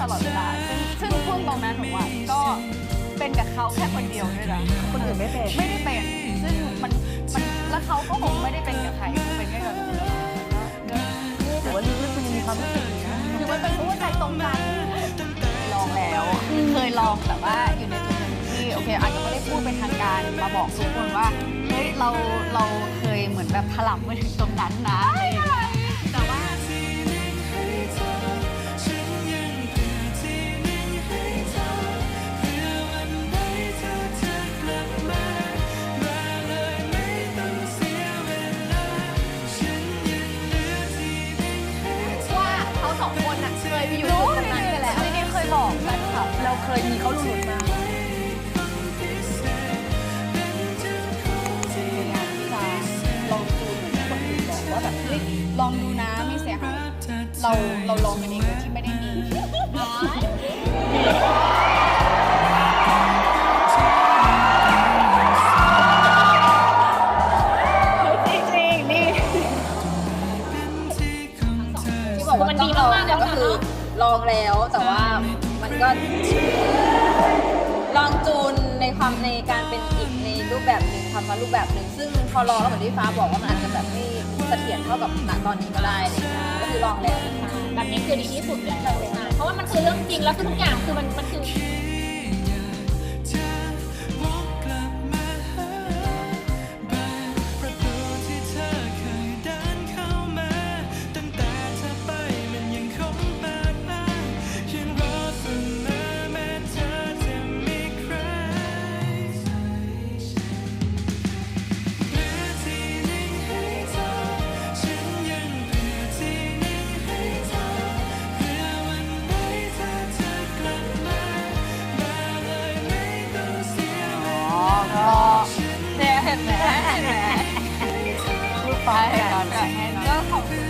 ตลอดเวลา ซึ่งซึ่งช่วงตรงนั้นหนูอะก็เป็นกับเขาแค่คนเดียวด้วยนะคนอื่นไม่เป็น ไม่ได้เป็น ซึ่งมันมันแล้วเขาก็คงไม่ได้เป็นกับใครเป็นแค่กับหนูเลยมันก็ถือว่าลึกๆคุณยังมีความรู้สึกอยู่นะหรือมันเป็นเพราะว่าใจตรงกันลองแล้วเคยลองแต่ว่าอยู่ในจุดหนึ่งที่โอเคอาจจะไม่ได้พูดเป็นทางการมาบอกทุกคนว่าเฮ้ยเราเราเคยเหมือนแบบถลำไปถึงตรงนั้นนะ เคยมีเขาหลุดมาพยายามที่จะลองดูเหมือนที่คนอื่นบอกว่าแบบเฮ้ยลองดูนะไม่เสียหายเราเราลองกันเองโดยที่ไม่ได้มีจริงๆนี่ที่บอกว่ามันต้ดีองลองมาเนี่ยก็คือลองแล้วแต่ว่ามันก็ แบบหนึ่งทำมารูปแบบหนึ่งซึ่งพอลองแล้วเหมือนที่ฟ้าบอกว่ามันอาจจะแบบไม่เสถียรเท่ากับณตอนนี้ก็ได้อะไรอย่างเลยก็คือลองแล้ว แบบนี้คือดีที่สุดเลยเพราะว่ามันคือเรื่องจริงแล้วคือทุกอย่างคือมันมันคือ นแหม่ไม่แหมพูดไปก่อนก็ขอบคุณ